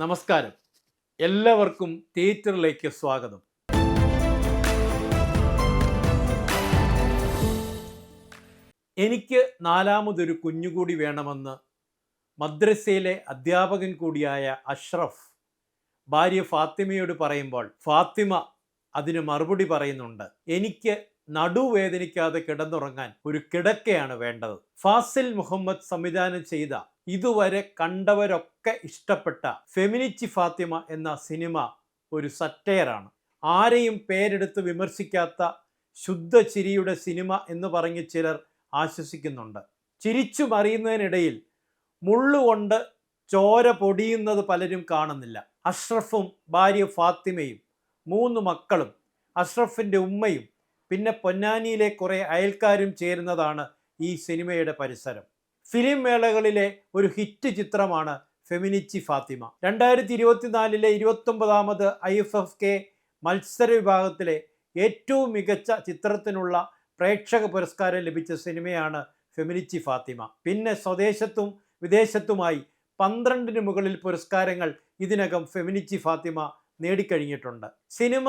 നമസ്കാരം. എല്ലാവർക്കും തിയേറ്ററിലേക്ക് സ്വാഗതം. എനിക്ക് നാലാമതൊരു കുഞ്ഞുകൂടി വേണമെന്ന് മദ്രസയിലെ അധ്യാപകൻ കൂടിയായ അഷ്റഫ് ഭാര്യ ഫാത്തിമയോട് പറയുമ്പോൾ ഫാത്തിമ അതിന് മറുപടി പറയുന്നുണ്ട്. എനിക്ക് നടുവേദനിക്കാതെ കിടന്നുറങ്ങാൻ ഒരു കിടക്കയാണ് വേണ്ടത്. ഫാസിൽ മുഹമ്മദ് സംവിധാനം ചെയ്ത ഇതുവരെ കണ്ടവരൊക്കെ ഇഷ്ടപ്പെട്ട ഫെമിനിച്ചി ഫാത്തിമ എന്ന സിനിമ ഒരു സറ്റയറാണ്. ആരെയും പേരെടുത്ത് വിമർശിക്കാത്ത ശുദ്ധ ചിരിയുടെ സിനിമ എന്ന് പറഞ്ഞ് ചിലർ ആശ്വസിക്കുന്നുണ്ട്. ചിരിച്ചു മറിയുന്നതിനിടയിൽ മുള്ളുകൊണ്ട് ചോര പൊടിയുന്നത് പലരും കാണുന്നില്ല. അഷ്റഫും ഭാര്യ ഫാത്തിമയും മൂന്ന് മക്കളും അഷ്റഫിന്റെ ഉമ്മയും പിന്നെ പൊന്നാനിയിലെ കുറേ അയൽക്കാരും ചേരുന്നതാണ് ഈ സിനിമയുടെ പരിസരം. ഫിലിം മേളകളിലെ ഒരു ഹിറ്റ് ചിത്രമാണ് ഫെമിനിച്ചി ഫാത്തിമ. രണ്ടായിരത്തി ഇരുപത്തിനാലിലെ ഇരുപത്തൊമ്പതാമത് ഐ എഫ് എഫ് കെ മത്സര വിഭാഗത്തിലെ ഏറ്റവും മികച്ച ചിത്രത്തിനുള്ള പ്രേക്ഷക പുരസ്കാരം ലഭിച്ച സിനിമയാണ് ഫെമിനിച്ചി ഫാത്തിമ. പിന്നെ സ്വദേശത്തും വിദേശത്തുമായി പന്ത്രണ്ടിന് മുകളിൽ പുരസ്കാരങ്ങൾ ഇതിനകം ഫെമിനിച്ചി ഫാത്തിമ നേടിക്കഴിഞ്ഞിട്ടുണ്ട്. സിനിമ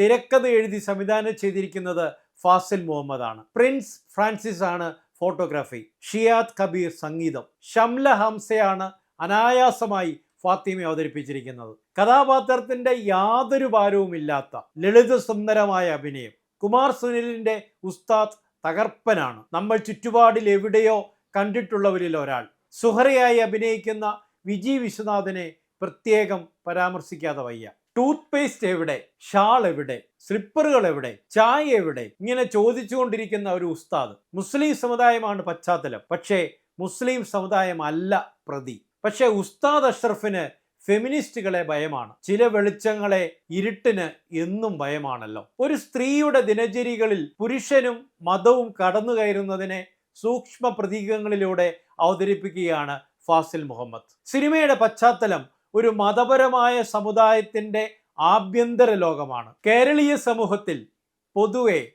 തിരക്കഥ എഴുതി സംവിധാനം ചെയ്തിരിക്കുന്നത് ഫാസിൽ മുഹമ്മദ് ആണ് പ്രിൻസ് ഫ്രാൻസിസ് ആണ് ഫോട്ടോഗ്രാഫി. ഷിയാദ് കബീർ സംഗീതം. ഷംല ഹംസയാണ് അനായാസമായി ഫാത്തിമ അവതരിപ്പിച്ചിരിക്കുന്നത്. കഥാപാത്രത്തിന്റെ യാതൊരു ഭാരവുമില്ലാത്ത ലളിത സുന്ദരമായ അഭിനയം. കുമാർ സുനിലിന്റെ ഉസ്താദ് തകർപ്പനാണ്. നമ്മൾ ചുറ്റുപാടിൽ എവിടെയോ കണ്ടിട്ടുള്ളവരിൽ ഒരാൾ. സുഹറയായി അഭിനയിക്കുന്ന വിജി വിശ്വനാഥനെ പ്രത്യേകം പരാമർശിക്കാതെ വയ്യ. ടൂത്ത് പേസ്റ്റ് എവിടെ? ഷാൾ എവിടെ? സ്ലിപ്പറുകൾ എവിടെ? ചായ എവിടെ? ഇങ്ങനെ ചോദിച്ചുകൊണ്ടിരിക്കുന്ന ഒരു ഉസ്താദ്. മുസ്ലിം സമുദായമാണ് പശ്ചാത്തലം. പക്ഷേ മുസ്ലിം സമുദായം അല്ല പ്രതി. പക്ഷേ ഉസ്താദ് അഷ്റഫിന് ഫെമിനിസ്റ്റുകളെ ഭയമാണ്. ചില വെളിച്ചങ്ങളെ ഇരുട്ടിന് എന്നും ഭയമാണല്ലോ. ഒരു സ്ത്രീയുടെ ദിനചര്യകളിൽ പുരുഷനും മതവും കടന്നു കയറുന്നതിനെ സൂക്ഷ്മ പ്രതീകങ്ങളിലൂടെ അവതരിപ്പിക്കുകയാണ് ഫാസിൽ മുഹമ്മദ്. സിനിമയുടെ പശ്ചാത്തലം ഒരു മതപരമായ സമുദായത്തിന്റെ ആഭ്യന്തര ലോകമാണ്. കേരളീയ സമൂഹത്തിൽ പൊതുവെ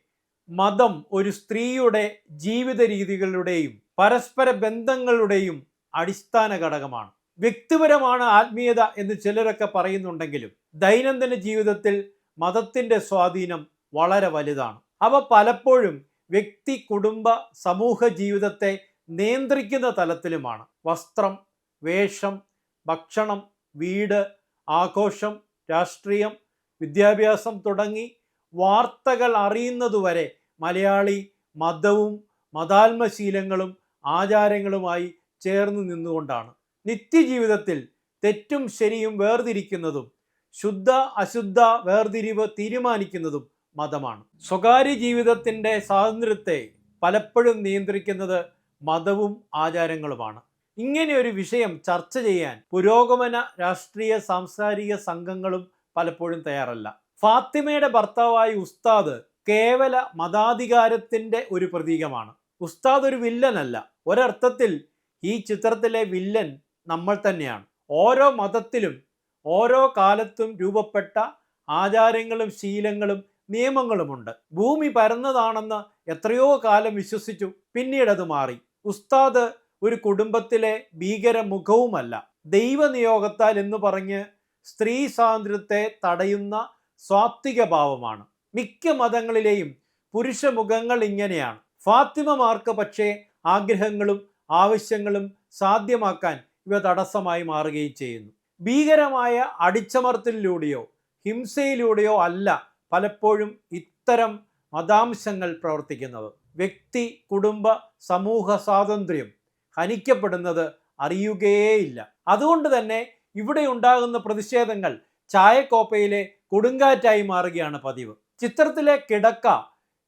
മതം ഒരു സ്ത്രീയുടെ ജീവിത രീതികളുടെയും പരസ്പര ബന്ധങ്ങളുടെയും അടിസ്ഥാന ഘടകമാണ്. വ്യക്തിപരമാണ് ആത്മീയത എന്ന് ചിലരൊക്കെ പറയുന്നുണ്ടെങ്കിലും ദൈനംദിന ജീവിതത്തിൽ മതത്തിന്റെ സ്വാധീനം വളരെ വലുതാണ്. അവ പലപ്പോഴും വ്യക്തി കുടുംബ സമൂഹ ജീവിതത്തെ നിയന്ത്രിക്കുന്ന തലത്തിലുമാണ്. വസ്ത്രം വേഷം ഭക്ഷണം വീട് ആഘോഷം രാഷ്ട്രീയം വിദ്യാഭ്യാസം തുടങ്ങി വാർത്തകൾ അറിയുന്നതുവരെ മലയാളി മതവും മതാത്മശീലങ്ങളും ആചാരങ്ങളുമായി ചേർന്ന് നിന്നുകൊണ്ടാണ്. നിത്യജീവിതത്തിൽ തെറ്റും ശരിയും വേർതിരിക്കുന്നതും ശുദ്ധ അശുദ്ധ വേർതിരിവ് തീരുമാനിക്കുന്നതും മതമാണ്. സ്വകാര്യ ജീവിതത്തിന്റെ സ്വാതന്ത്ര്യത്തെ പലപ്പോഴും നിയന്ത്രിക്കുന്നത് മതവും ആചാരങ്ങളുമാണ്. ഇങ്ങനെ ഒരു വിഷയം ചർച്ച ചെയ്യാൻ പുരോഗമന രാഷ്ട്രീയ സാംസ്കാരിക സംഘങ്ങളും പലപ്പോഴും തയ്യാറല്ല. ഫാത്തിമയുടെ ഭർത്താവായി ഉസ്താദ് കേവല മതാധികാരത്തിന്റെ ഒരു പ്രതീകമാണ്. ഉസ്താദ് ഒരു വില്ലനല്ല ഒരർത്ഥത്തിൽ ഈ ചിത്രത്തിലെ വില്ലൻ നമ്മൾ തന്നെയാണ്. ഓരോ മതത്തിലും ഓരോ കാലത്തും രൂപപ്പെട്ട ആചാരങ്ങളും ശീലങ്ങളും നിയമങ്ങളുമുണ്ട്. ഭൂമി പരന്നതാണെന്ന് എത്രയോ കാലം വിശ്വസിച്ചു പിന്നീട് അത് മാറി. ഉസ്താദ് ഒരു കുടുംബത്തിലെ ഭീകര മുഖവുമല്ല ദൈവനിയോഗത്താൽ എന്ന് പറഞ്ഞ് സ്ത്രീ സ്വാതന്ത്ര്യത്തെ തടയുന്ന സ്വാത്വിക ഭാവമാണ്. മിക്ക മതങ്ങളിലെയും പുരുഷ മുഖങ്ങൾ ഇങ്ങനെയാണ്. ഫാത്തിമമാർക്ക് പക്ഷേ ആഗ്രഹങ്ങളും ആവശ്യങ്ങളും സാധ്യമാക്കാൻ ഇവ തടസ്സമായി മാറുകയും ചെയ്യുന്നു. ഭീകരമായ അടിച്ചമർത്തലിലൂടെയോ ഹിംസയിലൂടെയോ അല്ല പലപ്പോഴും ഇത്തരം മതാംശങ്ങൾ പ്രവർത്തിക്കുന്നത്. വ്യക്തി കുടുംബ സമൂഹ സ്വാതന്ത്ര്യം ഹനിക്കപ്പെടുന്നത് അറിയുകയേയില്ല. അതുകൊണ്ട് തന്നെ ഇവിടെ ഉണ്ടാകുന്ന പ്രതിഷേധങ്ങൾ ചായക്കോപ്പയിലെ കൊടുങ്കാറ്റായി മാറുകയാണ് പതിവ്. ചിത്രത്തിലെ കിടക്ക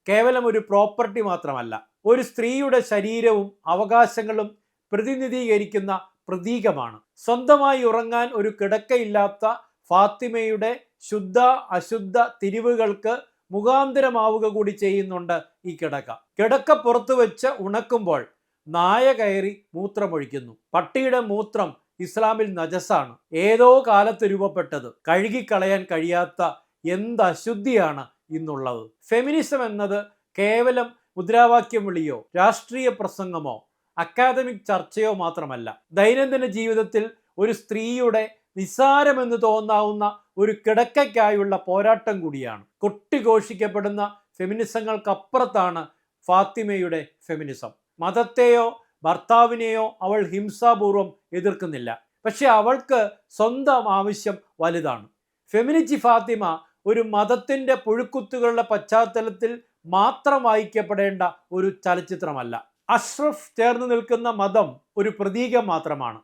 കേവലം ഒരു പ്രോപ്പർട്ടി മാത്രമല്ല ഒരു സ്ത്രീയുടെ ശരീരവും അവകാശങ്ങളും പ്രതിനിധീകരിക്കുന്ന പ്രതീകമാണ്. സ്വന്തമായി ഉറങ്ങാൻ ഒരു കിടക്കയില്ലാത്ത ഫാത്തിമയുടെ ശുദ്ധ അശുദ്ധ തിരിവുകൾക്ക് മുഖാന്തരമാവുക കൂടി ചെയ്യുന്നുണ്ട് ഈ കിടക്ക. കിടക്ക പുറത്തു വെച്ച് ഉണക്കുമ്പോൾ നായ കയറി മൂത്രമൊഴിക്കുന്നു. പട്ടിയുടെ മൂത്രം ഇസ്ലാമിൽ നജസാണ് ഏതോ കാലത്ത് രൂപപ്പെട്ടത്. കഴുകിക്കളയാൻ കഴിയാത്ത എന്ത് അശുദ്ധിയാണ് ഇന്നുള്ളത്? ഫെമിനിസം എന്നത് കേവലം മുദ്രാവാക്യം വിളിയോ രാഷ്ട്രീയ പ്രസംഗമോ അക്കാദമിക് ചർച്ചയോ മാത്രമല്ല. ദൈനംദിന ജീവിതത്തിൽ ഒരു സ്ത്രീയുടെ നിസ്സാരമെന്ന് തോന്നാവുന്ന ഒരു കിടക്കയ്ക്കായുള്ള പോരാട്ടം കൂടിയാണ്. കൊട്ടിഘോഷിക്കപ്പെടുന്ന ഫെമിനിസങ്ങൾക്കപ്പുറത്താണ് ഫാത്തിമയുടെ ഫെമിനിസം. മതത്തെയോ ഭർത്താവിനെയോ അവൾ ഹിംസാപൂർവം എതിർക്കുന്നില്ല. പക്ഷെ അവൾക്ക് സ്വന്തം ആവശ്യം വലുതാണ്. ഫെമിനിച്ചി ഫാത്തിമ ഒരു മതത്തിന്റെ പുഴുക്കുത്തുകളുടെ പശ്ചാത്തലത്തിൽ മാത്രം വായിക്കപ്പെടേണ്ട ഒരു ചലച്ചിത്രമല്ല. അഷ്റഫ് ചേർന്ന് നിൽക്കുന്ന മതം ഒരു പ്രതീകം മാത്രമാണ്.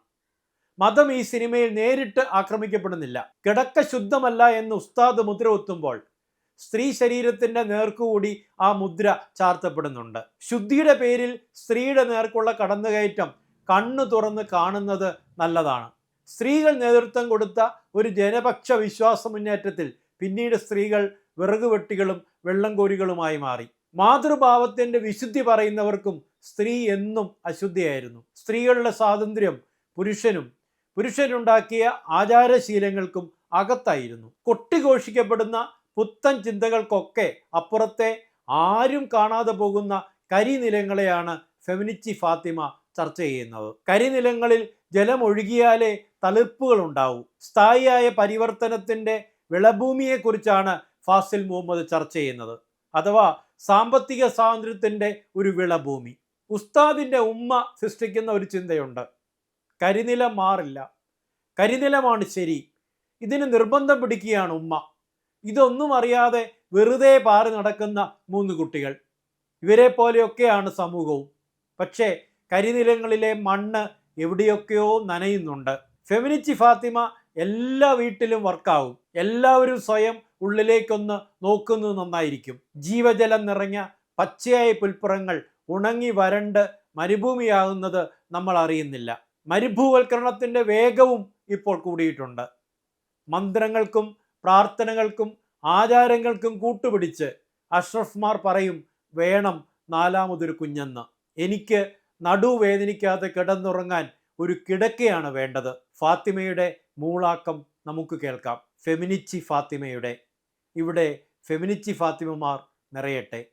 മതം ഈ സിനിമയിൽ നേരിട്ട് ആക്രമിക്കപ്പെടുന്നില്ല. കിടക്ക ശുദ്ധമല്ല എന്ന് ഉസ്താദ് മുദ്ര കുത്തുമ്പോൾ സ്ത്രീ ശരീരത്തിന്റെ നേർക്കുകൂടി ആ മുദ്ര ചാർത്തപ്പെടുന്നുണ്ട്. ശുദ്ധിയുടെ പേരിൽ സ്ത്രീയുടെ നേർക്കുള്ള കടന്നുകയറ്റം കണ്ണു തുറന്ന് കാണുന്നത് നല്ലതാണ്. സ്ത്രീകൾ നേതൃത്വം കൊടുത്ത ഒരു ജനപക്ഷ വിശ്വാസ മുന്നേറ്റത്തിൽ പിന്നീട് സ്ത്രീകൾ വിറകുവെട്ടികളും വെള്ളം കോരികളുമായി മാറി. മാതൃഭാവത്തിന്റെ വിശുദ്ധി പറയുന്നവർക്കും സ്ത്രീ എന്നും അശുദ്ധിയായിരുന്നു. സ്ത്രീകളുടെ സ്വാതന്ത്ര്യം പുരുഷനും പുരുഷനുണ്ടാക്കിയ ആചാരശീലങ്ങൾക്കും അകത്തായിരുന്നു. കൊട്ടിഘോഷിക്കപ്പെടുന്ന പുത്തൻ ചിന്തകൾക്കൊക്കെ അപ്പുറത്തെ ആരും കാണാതെ പോകുന്ന കരിനിലങ്ങളെയാണ് ഫെമിനിച്ചി ഫാത്തിമ ചർച്ച ചെയ്യുന്നത്. കരിനിലങ്ങളിൽ ജലമൊഴുകിയാലേ തളിർപ്പുകൾ ഉണ്ടാവൂ സ്ഥായിയായ പരിവർത്തനത്തിന്റെ വിളഭൂമിയെക്കുറിച്ചാണ് ഫാസിൽ മുഹമ്മദ് ചർച്ച ചെയ്യുന്നത്. അഥവാ സാമ്പത്തിക സ്വാതന്ത്ര്യത്തിന്റെ ഒരു വിളഭൂമി. ഉസ്താദിന്റെ ഉമ്മ സൃഷ്ടിക്കുന്ന ഒരു ചിന്തയുണ്ട്. കരിനിലം മാറില്ല. കരിനിലമാണ് ശരി. ഇതിന് നിർബന്ധം പിടിക്കുകയാണ് ഉമ്മ. ഇതൊന്നും അറിയാതെ വെറുതെ പാറി നടക്കുന്ന മൂന്ന് കുട്ടികൾ. ഇവരെ പോലെയൊക്കെയാണ് സമൂഹവും. പക്ഷേ കരിനിലങ്ങളിലെ മണ്ണ് എവിടെയൊക്കെയോ നനയുന്നുണ്ട്. ഫെമിനിച്ചി ഫാത്തിമ എല്ലാ വീട്ടിലും വർക്കാവും. എല്ലാവരും സ്വയം ഉള്ളിലേക്കൊന്ന് നോക്കുന്നത് നന്നായിരിക്കും. ജീവജലം നിറഞ്ഞ പച്ചയായ പുൽപ്പുറങ്ങൾ ഉണങ്ങി വരണ്ട് മരുഭൂമിയാകുന്നത് നമ്മൾ അറിയുന്നില്ല. മരുഭൂവൽക്കരണത്തിന്റെ വേഗവും ഇപ്പോൾ കൂടിയിട്ടുണ്ട്. മന്ത്രങ്ങൾക്കും പ്രാർത്ഥനകൾക്കും ആചാരങ്ങൾക്കും കൂട്ടുപിടിച്ച് അഷ്റഫ്മാർ പറയും വേണം നാലാമതൊരു കുഞ്ഞെന്ന്. എനിക്ക് നടുവേദനിക്കാതെ കിടന്നുറങ്ങാൻ ഒരു കിടക്കയാണ് വേണ്ടത്. ഫാത്തിമയുടെ മൂളാക്കം നമുക്ക് കേൾക്കാം. ഫെമിനിച്ചി ഫാത്തിമയുടെ. ഇവിടെ ഫെമിനിച്ചി ഫാത്തിമമാർ നിറയട്ടെ.